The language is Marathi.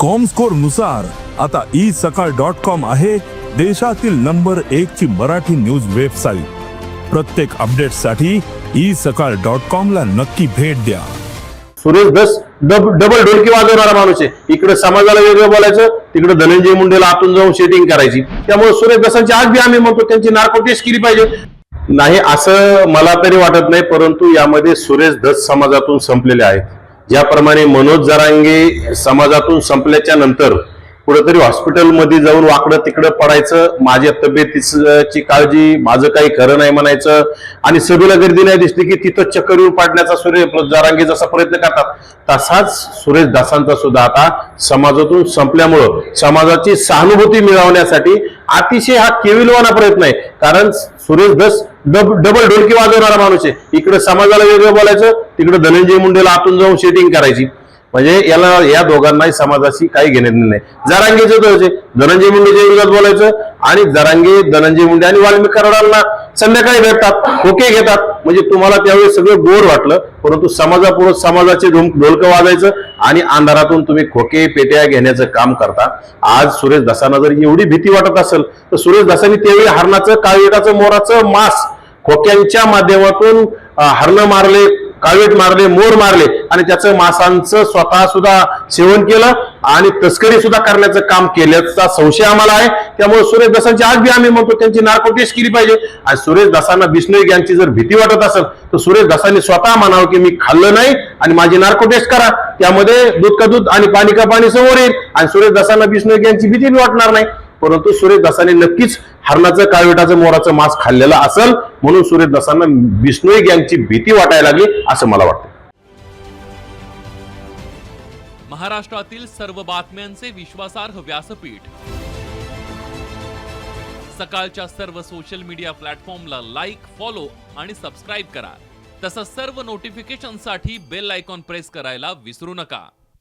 कॉम स्कोरनुसार आता ई सकाळ डॉट कॉम आहे देशातील नंबर एक ची मराठी न्यूज वेबसाईट प्रत्येक अपडेटसाठी ई सकाळ डॉट कॉम ला नक्की भेट द्या. सुरेश दस डब डबल ढोलकी वाजवणारा माणूस आहे. इकडे समाजाला वेगळं बोलायचं तिकडे धनंजय मुंडेला आतून जाऊन शेटिंग करायची. त्यामुळे सुरेश धसांची आज बी आम्ही म्हणतो त्यांची नार्को टेस्ट केली पाहिजे. नाही असं मला तरी वाटत नाही परंतु यामध्ये सुरेश धस समाजातून संपलेले आहेत. ज्याप्रमाणे मनोज जरांगे समाजातून संपल्याच्या नंतर कुठंतरी हॉस्पिटलमध्ये जाऊन वाकडं तिकडं पडायचं माझ्या तब्येतीची काळजी माझं काही खरं नाही म्हणायचं. आणि सभेला गर्दी नाही दिसली की तिथं चक्कर येऊन पाडण्याचा सूर्य जारांगी जसा प्रयत्न करतात तसाच सुरेश दासांचा सुद्धा आता समाजातून संपल्यामुळं समाजाची सहानुभूती मिळवण्यासाठी अतिशय हा केविलवाना प्रयत्न आहे. कारण सुरेश दस डब डबल ढोलकी वाजवणारा माणूस आहे. इकडे समाजाला वेगळं बोलायचं तिकडे धनंजय मुंडेला आतून जाऊन शेटिंग करायची. म्हणजे याला या दोघांनाही समाजाशी काही घेणे नाही. जरांगेचे दोष धनंजय मुंडेच्या विरोधात बोलायचं आणि जरांगे धनंजय मुंडे आणि वाल्मिक कराडांना संध्याकाळी भेटतात खोके घेतात. म्हणजे तुम्हाला त्यावेळी सगळं गोड वाटलं परंतु समाजापुढे समाजाचे ढोल- ढोलकं वाजायचं आणि अंधारातून तुम्ही खोके पेट्या घेण्याचं काम करता. आज सुरेश दासांना जर एवढी भीती वाटत असेल तर सुरेश दासांनी त्यावेळी हरणाचं काळवेटाचं मोराचं मास खोक्यांच्या माध्यमातून हरणं मारले काळवेट मारले मोर मारले आणि त्याचं मासांचं स्वतः सुद्धा सेवन केलं आणि तस्करी सुद्धा करण्याचं काम केल्याचा संशय आम्हाला आहे. त्यामुळे सुरेश दासांची आज बी आम्ही म्हणतो त्यांची नार्को टेस्ट केली पाहिजे. आणि सुरेश दासांना बिष्णोई यांची जर भीती वाटत असेल तर सुरेश दासांनी स्वतः म्हणावं की मी खाल्लं नाही आणि माझी नार्को टेस्ट करा. त्यामध्ये दूध का दूध आणि पाणी का पाणी समोर येईल. आणि सुरेश दासांना बिष्णोई यांची भीती वाटणार नाही. परंतु सूर्यदासाने नक्कीच हरणाचं काळविटाचं मोराचं मांस खाल्लेलं असेल. म्हणून सूर्यदासांना बिष्णोई गँगची भीती वाटायला लागली असं मला वाटतं. महाराष्ट्रातील सर्व बातम्यांचे विश्वासार्ह व्यासपीठ. सकाळच्या सर्व सोशल मीडिया प्लॅटफॉर्मला लाईक फॉलो आणि सबस्क्राईब करा. तसंच सर्व नोटिफिकेशनसाठी बेल आयकॉन प्रेस करायला विसरू नका.